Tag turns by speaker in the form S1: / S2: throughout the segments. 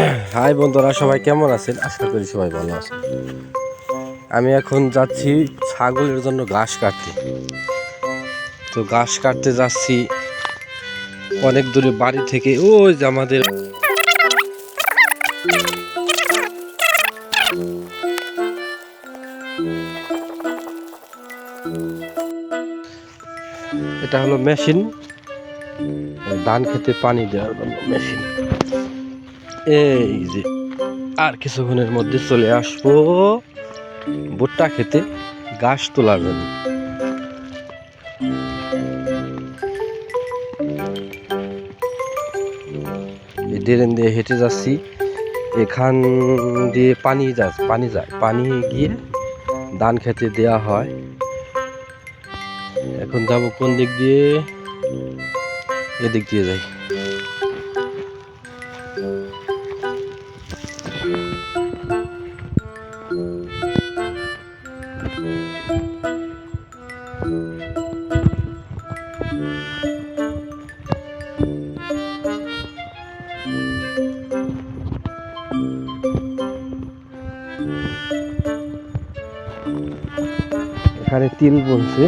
S1: High বন্ধুরা, সবাই কেমন আছেন? আশা করি সবাই ভালো আছেন। আমি এখন যাচ্ছি ছাগলের জন্য ঘাস কাটতে। তো ঘাস কাটতে যাচ্ছি অনেক দূরে বাড়ি থেকে। ওই যে আমাদের এটা হলো মেশিন। ধান খেতে পানি দেওয়ার জন্য মেশিন। এই যে আর কিছুক্ষণের মধ্যে চলে আসব। ভুট্টা খেতে গাছ তোলার জন্য ড্রেন দিয়ে হেঁটে যাচ্ছি। এখান দিয়ে পানি যায় পানি যায়, পানি গিয়ে ধান খেতে দেওয়া হয়। এখন যাব কোন দিক দিয়ে? এদিক দিয়ে যাই। এখানে তিল বলছে।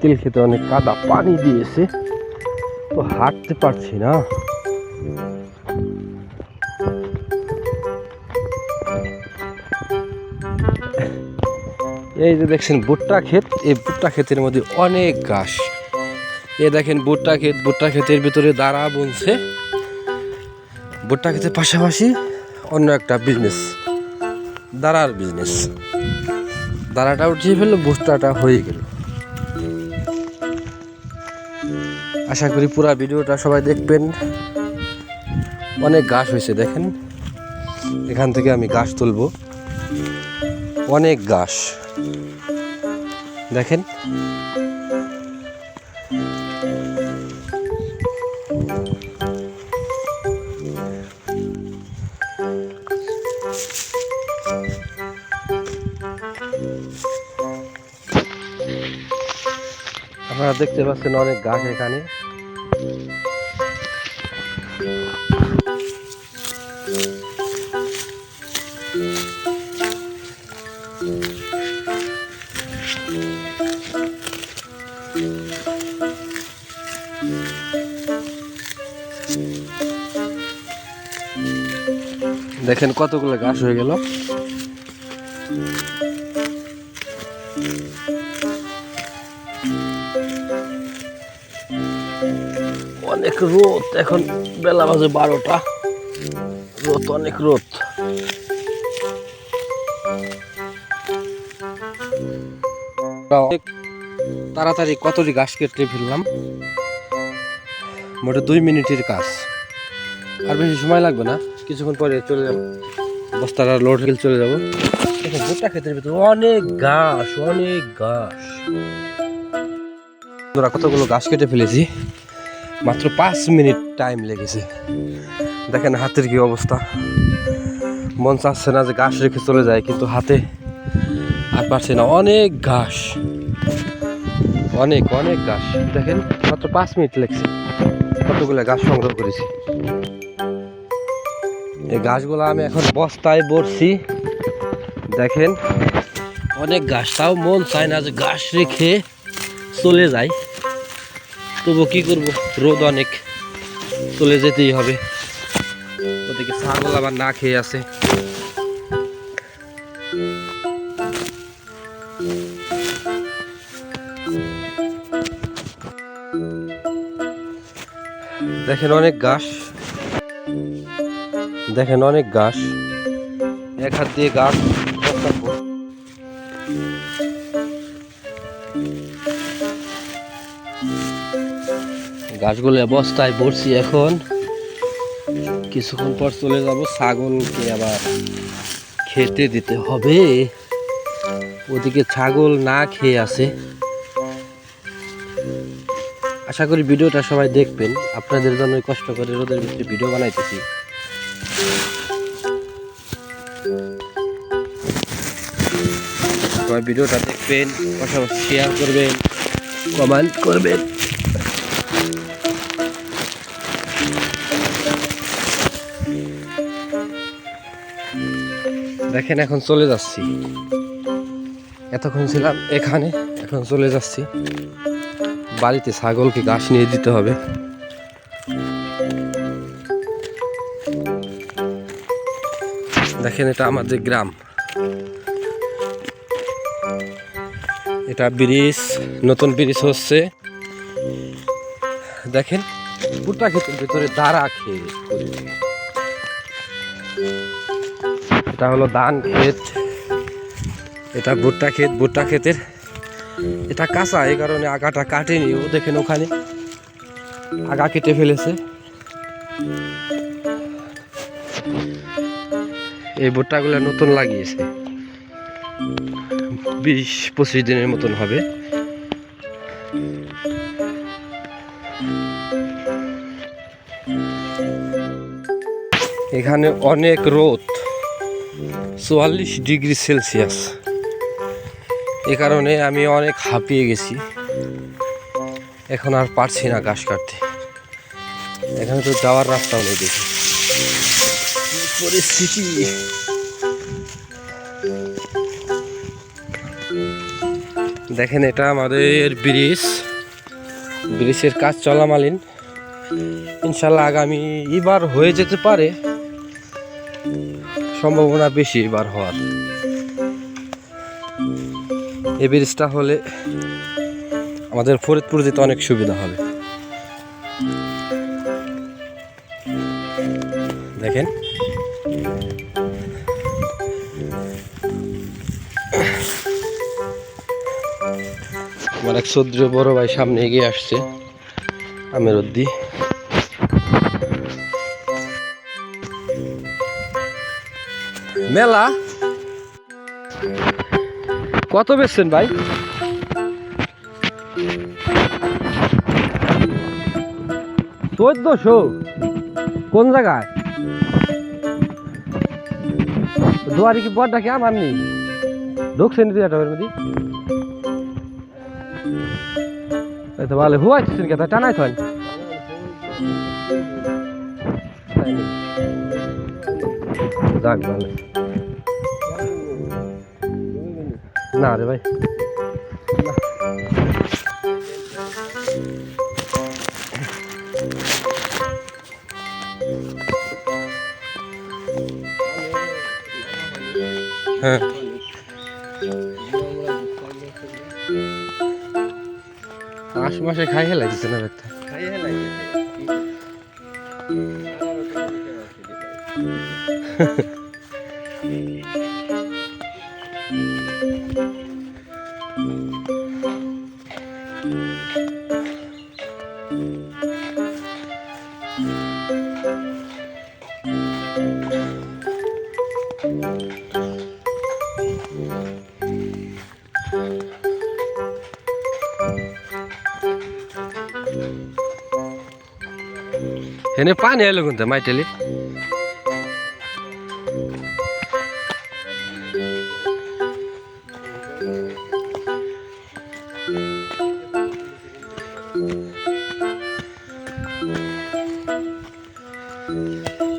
S1: তিল খেতে অনেক কাদা পানি দিয়েছে। তো হাঁটতে পারছি না। এই যে দেখছেন ভুট্টা ক্ষেত, এই ভুট্টা ক্ষেতের মধ্যে অনেক ঘাস। এ দেখেন ভুট্টা ক্ষেত, ভুট্টা ক্ষেতের ভিতরে দাঁড়া বনছে। ভুট্টা ক্ষেতের পাশাপাশি অন্য একটা বিজনেস দাঁড়ার বিজনেস দাঁড়াটা উঠিয়ে ফেলল, বুস্টারটা হয়ে গেল। আশা করি পুরো ভিডিওটা সবাই দেখবেন। অনেক গাছ হয়েছে, দেখেন। এখান থেকে আমি গাছ তুলবো। অনেক গাছ। দেখেন আপনারা দেখতে পাচ্ছেন অনেক গাছ এখানে। দেখেন কতগুলো ঘাস হয়ে গেল। অনেক রোদ এখন বেলা বাজে বারোটা। রোদ অনেক রোদ। তাড়াতাড়ি কতটি ঘাস কেটে ফেললাম? মোটে দুই মিনিটের কাজ। আর বেশি সময় লাগবে না কিছুক্ষণ পরে চলে যাব। বস্তাটা লোড হয়ে চলে যাব। ভুট্টা ক্ষেতের ভিতরে অনেক ঘাস অনেক ঘাস বন্ধুরা, কতগুলো গাছ কেটে ফেলেছি? মাত্র পাঁচ মিনিট টাইম লেগেছে। দেখেন হাতের কি অবস্থা। মন চাচ্ছে না যে ঘাস রেখে চলে যায়, কিন্তু হাতে আর পারছে না। অনেক ঘাস। অনেক অনেক ঘাস। দেখেন, মাত্র পাঁচ মিনিট লেগছে। কতগুলো ঘাস সংগ্রহ করেছি। এই গাছগুলো আমি এখন বস্তায় ভরছি দেখেন, অনেক গাছ তাও মন চায় না যে গাছ রেখে চলে যায়। তবু কি করব? রোদ অনেক। চলে যেতেই হবে। ওদিকে ছাগল আবার না খেয়ে আছে। দেখেন অনেক ঘাস। দেখেন অনেক ঘাস। এক হাত দিয়ে ঘাস গাছগুলো বস্তায় ভরছি এখন। কিছুক্ষণ পর চলে যাব ছাগলকে আবার খেতে দিতে হবে। ওদিকে ছাগল না খেয়ে আছে। আশা করি ভিডিওটা সবাই দেখবেন। আপনাদের জন্য কষ্ট করে রোদের ভিতরে ভিডিও বানাইতেছি। সবাই ভিডিওটা দেখবেন, পাশাপাশি শেয়ার করবেন কমেন্ট করবেন। দেখেন, এখন চলে যাচ্ছি। এতক্ষণ ছিলাম এখানে, এখন চলে যাচ্ছি। বাড়িতে ছাগলকে ঘাস নিয়ে দিতে হবে। দেখেন, এটা আমাদের গ্রাম। এটা ব্রিজ, নতুন ব্রিজ হচ্ছে। দেখেন ভুট্টা ক্ষেতের ভিতরে দাঁড়া খেয়ে। এটা হলো ধান ক্ষেত। এটা ভুট্টা ক্ষেত, ভুট্টা ক্ষেতের এটা কাঁচা, এই কারণে আগাটা কাটেনি। ও দেখেন ওখানে আগা কেটে ফেলেছে। এই ভুট্টাগুলো নতুন লাগিয়েছে। বিশ পঁচিশ দিনের মতন হবে। এখানে অনেক রোদ। চুয়াল্লিশ ডিগ্রি সেলসিয়াস। এ কারণে আমি অনেক হাঁপিয়ে গেছি। এখন আর পারছি না ঘাস কাটতে। এখানে তো যাওয়ার রাস্তাও নেই দেখি। পরিস্থিতি। দেখেন, এটা আমাদের ব্রিজ। ব্রিজের কাজ চলামালিন। ইনশাল্লাহ আগামী এবার হয়ে যেতে পারে। সম্ভাবনা বেশি এবার হওয়ার। এই ব্রিজটা হলে আমাদের ফরিদপুর যেতে অনেক সুবিধা হবে। দেখেন। আমার এক সদ্র বড় ভাই সামনে এগিয়ে আসছে, আমের উদ্দি। মেলা। কত বেচছেন ভাই? চোদ্দশো। কোন জায়গায়? দুয়ারি কি বড়টা কি আমার নেই? ঢুকছেন মধ্যে। এই তো ভালো হুয়াইতেছেন কে? তা টানাই থান যাক, ভালো। না রে ভাই। হ্যাঁ। আশ মাসে খাই হেলাই দিচ্ছে না একটা হেনে পানি Música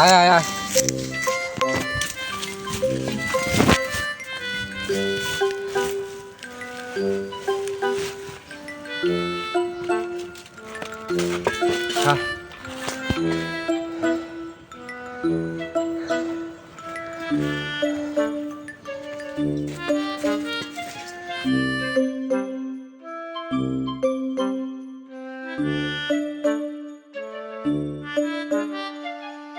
S1: ai ai ai ha Thank you.